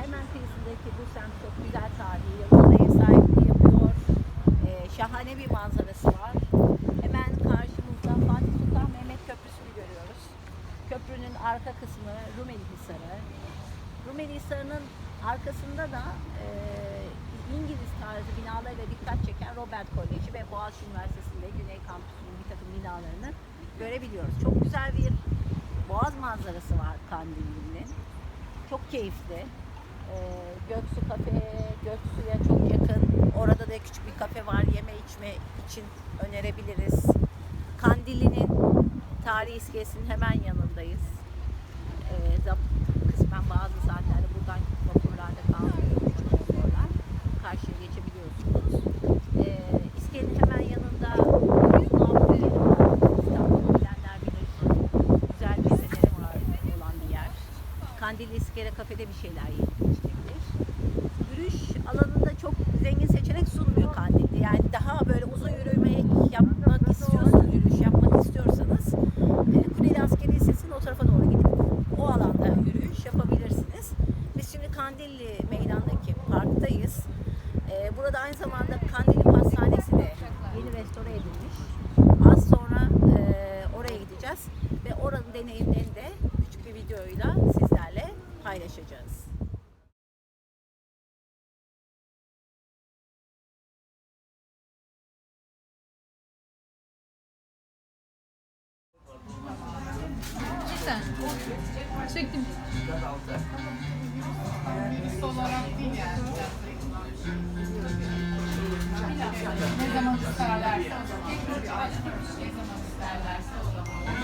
hemen kıyısındaki bu semt çok güzel tarihi yapıda ev sahipliği yapıyor. E, şahane bir manzarası var. Hemen karşımızda Fatih Sultan Mehmet Köprüsü'nü görüyoruz. Köprünün arka kısmı Rumeli Hisarı. Rumeli Hisarı'nın arkasında da e, İngiliz tarzı binalarıyla dikkat çeken Robert Koleji ve Boğaziçi Üniversitesi'nde Güney Kampüsü'nün bir takım binalarını görebiliyoruz. Çok güzel bir boğaz manzarası var Kandilli'nin. Çok keyifli. Ee, Göksu Kafe, Göksu'ya çok yakın. Orada da küçük bir kafe var. Yeme içme için önerebiliriz. Kandilli'nin tarihi iskelesinin hemen yanındayız. Kandilli İskele Kafede bir şeyler içilebilir. Yürüyüş alanında çok zengin seçenek sunmuyor Kandilli. Yani daha böyle uzun yürüme yapmak istiyorsanız, yürüyüş yapmak istiyorsanız e, Kuleli Askeri Lisesi'nin o tarafa doğru gidip o alanda yürüyüş yapabilirsiniz. Biz şimdi Kandilli meydandaki parktayız. E, burada aynı zamanda Kandilli Pastanesi de yeni restore edilmiş. Az sonra e, oraya gideceğiz ve oranın deneyimlerini de küçük bir videoyla paylaşacağız. Cidden. Çektim. Olarak değil yani. Ne zaman isterlerse o zaman. Ne zaman isterlerse o zaman.